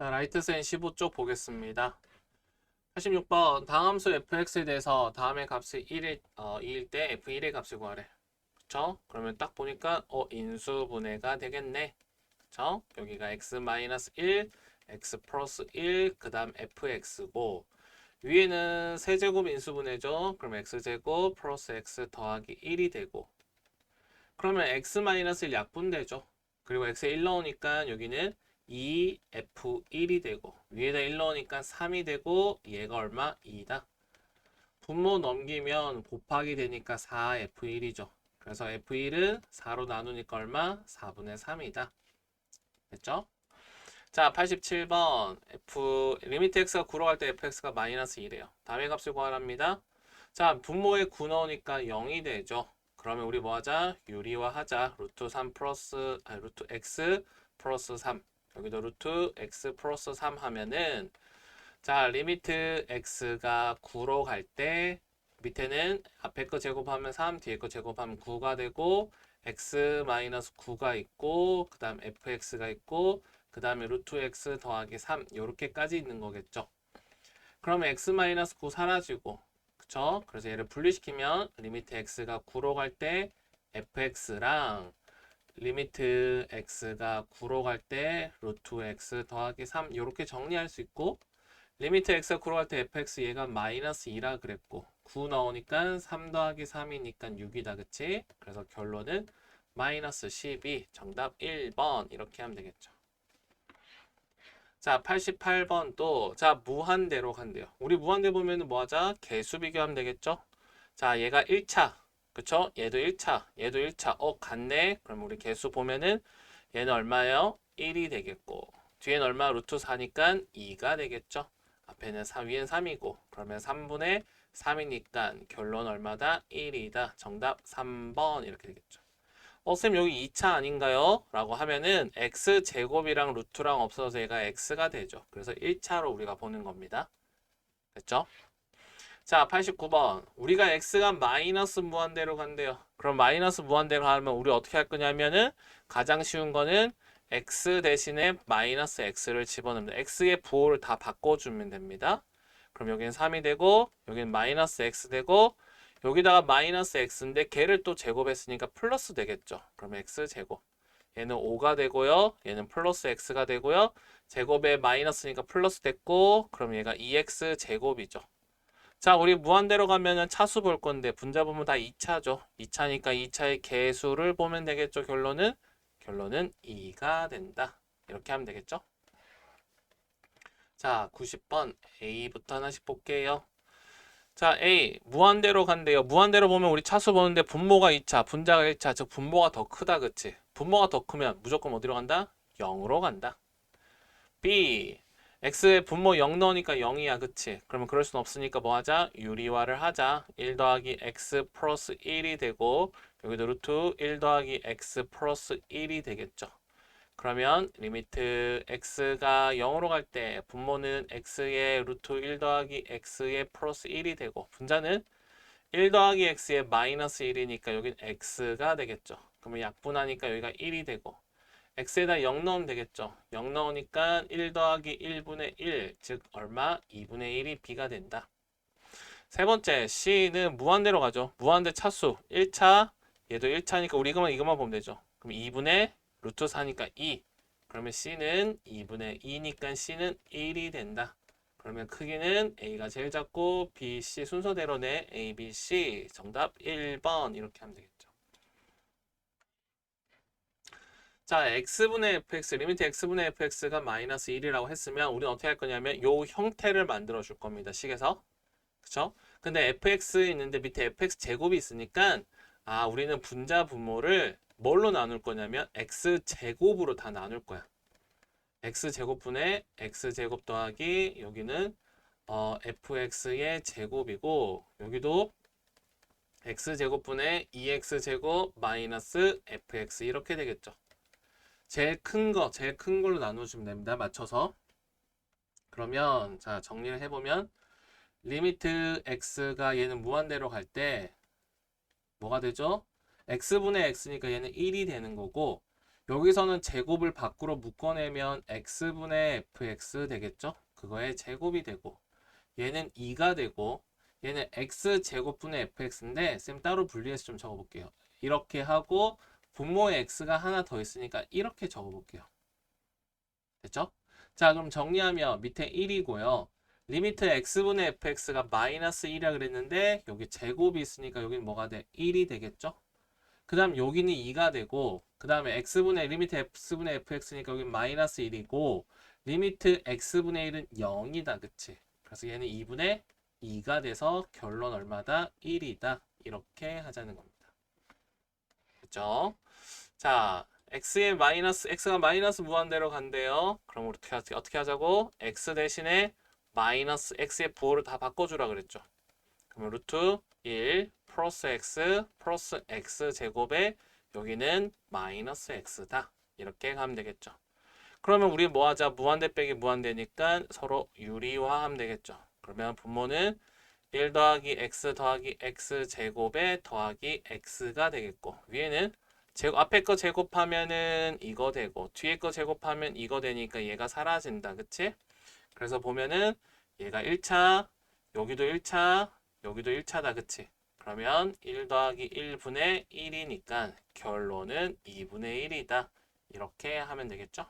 자, 라이트 센 15쪽 보겠습니다. 86번 다음 함수 fx에 대해서 다음의 값이 1일, 어, 2일 때 f1의 값을 구하래. 그쵸? 그러면 딱 보니까 어 인수분해가 되겠네. 그쵸? 여기가 x-1, x 플러스 1, 그 다음 fx고 위에는 세제곱 인수분해죠. 그럼 x제곱 플러스 x 더하기 1이 되고 그러면 x-1 약분되죠. 그리고 x에 1 넣으니까 여기는 2f1이 되고 위에다 1 넣으니까 3이 되고 얘가 얼마? 2다. 분모 넘기면 곱하기 되니까 4f1이죠. 그래서 f1은 4로 나누니까 얼마? 4분의 3이다. 됐죠? 자, 87번 f 리미트 x가 9로 갈 때 fx가 마이너스 2래요. 다음의 값을 구하랍니다. 자, 분모에 9 넣으니까 0이 되죠. 그러면 우리 뭐 하자? 유리화 하자. 루트 3 플러스 아 루트 x 플러스 3 여기도 루트 x 플러스 3 하면은 자 리미트 x가 9로 갈 때 밑에는 앞에 거 제곱하면 3 뒤에 거 제곱하면 9가 되고 x 마이너스 9가 있고 그 다음 fx가 있고 그 다음에 루트 x 더하기 3 요렇게까지 있는 거겠죠. 그러면 x 마이너스 9 사라지고 그쵸? 그래서 얘를 분리시키면 리미트 x가 9로 갈 때 fx랑 리미트 x가 9로 갈 때 루트 x 더하기 3 이렇게 정리할 수 있고 리미트 x가 9로 갈 때 fx 얘가 마이너스 2라 그랬고 9 나오니까 3 더하기 3이니까 6이다 그치? 그래서 결론은 마이너스 12 정답 1번 이렇게 하면 되겠죠 자 88번 또 자 무한대로 간대요 우리 무한대 보면 은 뭐 하자? 개수 비교하면 되겠죠 자 얘가 1차 그쵸? 얘도 1차, 얘도 1차. 어, 같네? 그럼 우리 개수 보면은 얘는 얼마예요? 1이 되겠고 뒤엔 얼마? 루트 4니까 2가 되겠죠? 앞에는 3, 위엔 3이고 그러면 3분의 3이니까 결론 얼마다? 1이다. 정답 3번 이렇게 되겠죠. 어, 쌤 여기 2차 아닌가요? 라고 하면은 x제곱이랑 루트랑 없어서 얘가 x가 되죠. 그래서 1차로 우리가 보는 겁니다. 됐죠? 자, 89번. 우리가 x가 마이너스 무한대로 간대요. 그럼 마이너스 무한대로 하면 우리 어떻게 할 거냐면은 가장 쉬운 거는 x 대신에 마이너스 x를 집어넣습니다. x의 부호를 다 바꿔주면 됩니다. 그럼 여기는 3이 되고 여기는 마이너스 x 되고 여기다가 마이너스 x인데 걔를 또 제곱했으니까 플러스 되겠죠. 그럼 x 제곱. 얘는 5가 되고요. 얘는 플러스 x가 되고요. 제곱에 마이너스니까 플러스 됐고 그럼 얘가 2x 제곱이죠. 자, 우리 무한대로 가면은 차수 볼 건데 분자 보면 다 2차죠. 2차니까 2차의 개수를 보면 되겠죠. 결론은 결론은 2가 된다. 이렇게 하면 되겠죠. 자, 90번 A부터 하나씩 볼게요. 자, A 무한대로 간대요. 무한대로 보면 우리 차수 보는데 분모가 2차, 분자가 1차. 즉 분모가 더 크다, 그치? 분모가 더 크면 무조건 어디로 간다? 0으로 간다. B x의 분모 0 넣으니까 0이야 그치? 그러면 그럴 순 없으니까 뭐 하자? 유리화를 하자. 1 더하기 x 플러스 1이 되고 여기도 루트 1 더하기 x 플러스 1이 되겠죠. 그러면 리미트 x가 0으로 갈 때 분모는 x의 루트 1 더하기 x의 플러스 1이 되고 분자는 1 더하기 x의 마이너스 1이니까 여긴 x가 되겠죠. 그러면 약분하니까 여기가 1이 되고 x에다 0 넣으면 되겠죠. 0 넣으니까 1 더하기 1분의 1, 즉 얼마? 2분의 1이 b가 된다. 세 번째, c는 무한대로 가죠. 무한대 차수. 1차, 얘도 1차니까 우리 이것만 이것만 보면 되죠. 그럼 2분의 루트 4니까 2. 그러면 c는 2분의 2니까 c는 1이 된다. 그러면 크기는 a가 제일 작고 b, c 순서대로네. a, b, c. 정답 1번 이렇게 하면 되겠죠. 자, x분의 fx, 리미트 x분의 fx가 마이너스 1이라고 했으면 우리는 어떻게 할 거냐면 요 형태를 만들어 줄 겁니다. 식에서. 그쵸? 근데 fx 있는데 밑에 fx 제곱이 있으니까 아, 우리는 분자 분모를 뭘로 나눌 거냐면 x 제곱으로 다 나눌 거야. x 제곱분의 x 제곱 더하기 여기는 어, fx의 제곱이고 여기도 x 제곱분의 2x 제곱 마이너스 fx 이렇게 되겠죠. 제일 큰 거, 제일 큰 걸로 나눠주면 됩니다. 맞춰서. 그러면 자 정리를 해보면 리미트 x가 얘는 무한대로 갈 때 뭐가 되죠? x분의 x니까 얘는 1이 되는 거고 여기서는 제곱을 밖으로 묶어내면 x분의 fx 되겠죠? 그거의 제곱이 되고 얘는 2가 되고 얘는 x 제곱분의 fx인데 쌤 따로 분리해서 좀 적어볼게요. 이렇게 하고 분모에 x가 하나 더 있으니까 이렇게 적어볼게요. 됐죠? 자 그럼 정리하면 밑에 1이고요. 리미트 x분의 fx가 마이너스 1이라 그랬는데 여기 제곱이 있으니까 여기는 뭐가 돼? 1이 되겠죠? 그 다음 여기는 2가 되고 그 다음에 x분의 리미트 x분의 fx니까 여기 마이너스 1이고 리미트 x분의 1은 0이다 그치? 그래서 얘는 2분의 2가 돼서 결론 얼마다? 1이다 이렇게 하자는 겁니다. 됐죠? 자 x의 마이너스 x가 마이너스 무한대로 간대요. 그럼 어떻게, 하- 어떻게 하자고? x 대신에 마이너스 x의 부호를 다 바꿔주라 그랬죠. 그러면 루트 1 플러스 x 플러스 x 제곱에 여기는 마이너스 x다. 이렇게 가면 되겠죠. 그러면 우리 뭐 하자? 무한대 빼기 무한대니까 서로 유리화하면 되겠죠. 그러면 분모는 1 더하기 x 더하기 x 제곱에 더하기 x가 되겠고 위에는 제곱, 앞에 거 제곱하면은 이거 되고 뒤에 거 제곱하면 이거 되니까 얘가 사라진다. 그치? 그래서 보면은 얘가 1차, 여기도 1차, 여기도 1차다. 그치? 그러면 1 더하기 1분의 1이니까 결론은 2분의 1이다. 이렇게 하면 되겠죠?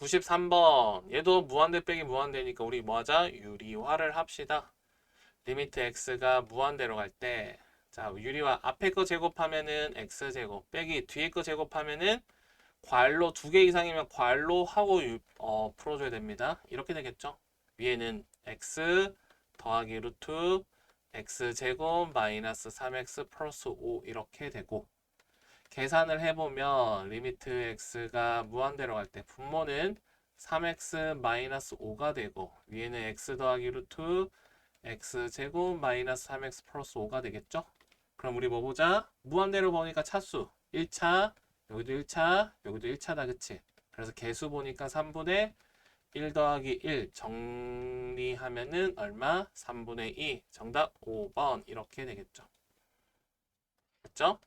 93번. 얘도 무한대 빼기 무한대니까 우리 뭐 하자? 유리화를 합시다. 리미트 x가 무한대로 갈 때, 자, 유리화 앞에 거 제곱하면은 x제곱, 빼기 뒤에 거 제곱하면은 괄로 두 개 이상이면 괄로 하고 유- 어, 풀어줘야 됩니다. 이렇게 되겠죠? 위에는 x 더하기 루트 x제곱 마이너스 3x 플러스 5 이렇게 되고 계산을 해보면 리미트 x가 무한대로 갈 때 분모는 3x 마이너스 5가 되고 위에는 x 더하기 루트 x제곱 마이너스 3x 플러스 5가 되겠죠? 그럼 우리 뭐 보자? 무한대로 보니까 차수 1차 여기도 1차 여기도 1차다 그치? 그래서 개수 보니까 3분의 1 더하기 1 정리하면은 얼마? 3분의 2 정답 5번 이렇게 되겠죠. 됐죠?